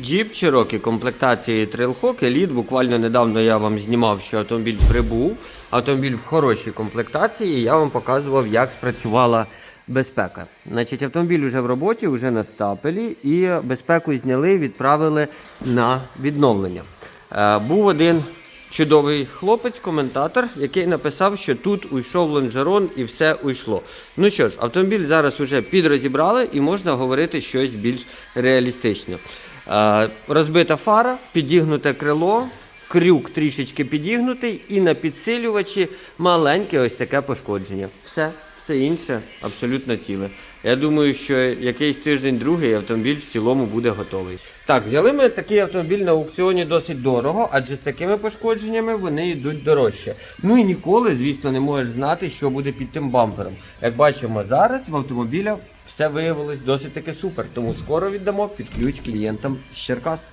Jeep Cherokee комплектації Trailhawk Elite. Буквально недавно я вам знімав, що автомобіль прибув. Автомобіль в хорошій комплектації. Я вам показував, як спрацювала безпека. Значить, автомобіль вже в роботі, вже на стапелі, і безпеку зняли, відправили на відновлення. Е, був один чудовий хлопець, коментатор, який написав, що тут уйшов лонжерон і все уйшло. Ну що ж, автомобіль зараз вже підрозібрали і можна говорити щось більш реалістичне. Е, розбита фара, підігнуте крило, крюк трішечки підігнутий, і на підсилювачі маленьке ось таке пошкодження. Все, все інше абсолютно ціле. Я думаю, що якийсь тиждень другий автомобіль в цілому буде готовий. Так, взяли ми такий автомобіль на аукціоні досить дорого, адже з такими пошкодженнями вони йдуть дорожче. Ну і ніколи, звісно, не можеш знати, що буде під тим бампером. Як бачимо зараз, в автомобіля все виявилось досить таки супер. Тому скоро віддамо під ключ клієнтам з Черкас.